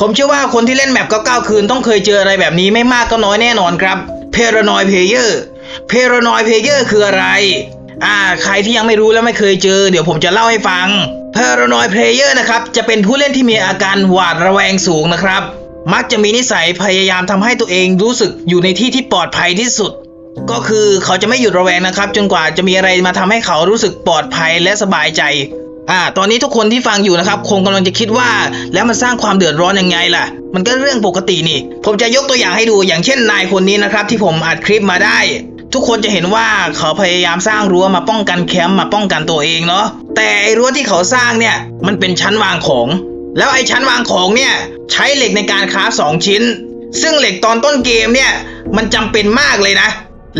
ผมเชื่อว่าคนที่เล่นแมป99คืนต้องเคยเจออะไรแบบนี้ไม่มากก็น้อยแน่นอนครับ Paranoid Player Paranoid Player คืออะไร อ่า ใครที่ยังไม่รู้และไม่เคยเจอ เดี๋ยวผมจะเล่าให้ฟัง Paranoid Player นะครับ จะเป็นผู้เล่นที่มีอาการหวาดระแวงสูงนะครับ มักจะมีนิสัยพยายามทำให้ตัวเองรู้สึกอยู่ในที่ที่ปลอดภัยที่สุด ก็คือเขาจะไม่หยุดระแวงนะครับ จนกว่าจะมีอะไรมาทำให้เขารู้สึกปลอดภัยและสบายใจ อ่า ตอนนี้ทุกคนที่ฟังอยู่นะครับ คงกำลังจะคิดว่า แล้วมันสร้างความเดือดร้อนยังไงล่ะ มันก็เรื่องปกตินี่ ผมจะยกตัวอย่างให้ดูอย่างเช่นนายคนนี้นะครับ ที่ผมอัดคลิปมาได้ ทุกคนจะเห็นว่าเขาพยายามสร้างรั้วมาป้องกันแคมป์มาป้องกันตัวเองเนาะแต่ไอ้รั้วที่เขาสร้างเนี่ย มันเป็นชั้นวางของ แล้วไอ้ชั้นวางของเนี่ย ใช้เหล็กในการคราฟสองชิ้น ซึ่งเหล็กตอนต้นเกมเนี่ย มันจำเป็นมากเลยนะ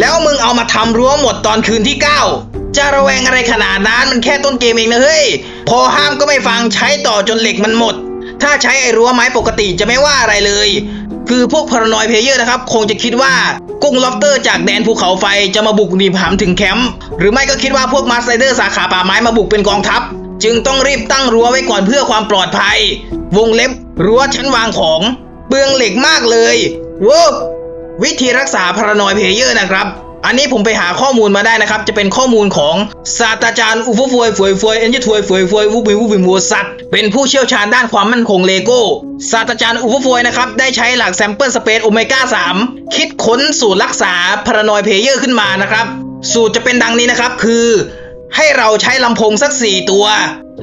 แล้วมึงเอามาทำรั้วหมดตอนคืนที่ 9 จะระแวงอะไรขนาดนั้นมันแค่ต้นเกมเองนะเฮ้ย พอห้ามก็ไม่ฟังใช้ต่อจนเหล็กมันหมด ถ้าใช้ไอ้รั้วไม้ปกติจะไม่ว่าอะไรเลย คือพวกพารานอยเพเยอร์นะครับ คงจะคิดว่ากุ้งล็อบสเตอร์จากแดนภูเขาไฟจะมาบุกหนีบหามถึงแคมป์หรือไม่ก็คิดว่าพวกมาสไ r เดอร์สาขาป่าไม้มาบุกเป็นกองทัพ จึงต้องรีบตั้งรั้วไว้ก่อนเพื่อความปลอดภัย วงเล็บรั้วชั้นวางของเปลืองเหล็กมากเลยว้วิธีรักษาพารานอยเพเยอร์นะครับ อันนี้ผมไปหาข้อมูลมาได้นะครับ จะเป็นข้อมูลของศาสตราจารย์อุฟฟวยฟวยฟวยเอ็นจิทวยฟวยฟวยวูบิวูบิมัวสัตเป็นผู้เชี่ยวชาญด้านความมั่นคงเลโก้ศาสตราจารย์อุฟฟวยนะครับ ได้ใช้หลักแซมเปิลสเปซโอเมก้า3คิดค้นสูตรรักษาพารานอยเพเยอร์ขึ้นมานะครับ สูตรจะเป็นดังนี้นะครับคือให้เราใช้ลำโพงสัก 4 ตัว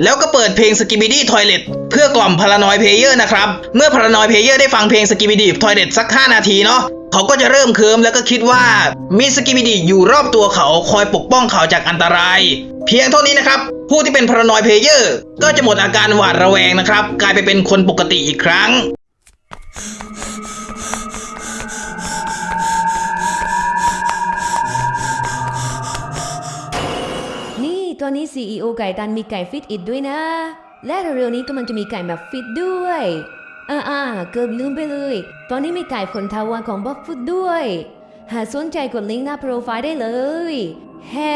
แล้วก็เปิดเพลง s k i b i d y Toilet เพื่อกล่อมพารานอยเพลเยอร์นะครับ เมื่อพารานอยเพลเยอร์ได้ฟังเพลง s k i b i d y Toilet สัก 5 นาทีเนาะเขาก็จะเริ่มเคิมแล้วก็คิดว่ามีสกิบิดีอยู่รอบตัวเขาคอยปกป้องเขาจากอันตราย เพียงเท่านี้นะครับ ผู้ที่เป็นพารานอยเพลเยอร์ก็จะหมดอาการหวาดระแวงนะครับ กลายไปเป็นคนปกติอีกครั้ง ตอนนี้ CEO ไก่ตันมีไก่ฟิตอิดด้วยนะ และเร็วๆนี้กำลังจะมีไก่แบบฟิตด้วยอ่าๆเกือบลืมไปเลย ตอนนี้มีไก่ผลทาวาของบ็อกฟุตด้วย หากสนใจกดลิงก์หน้าโปรไฟล์ได้เลย แฮ่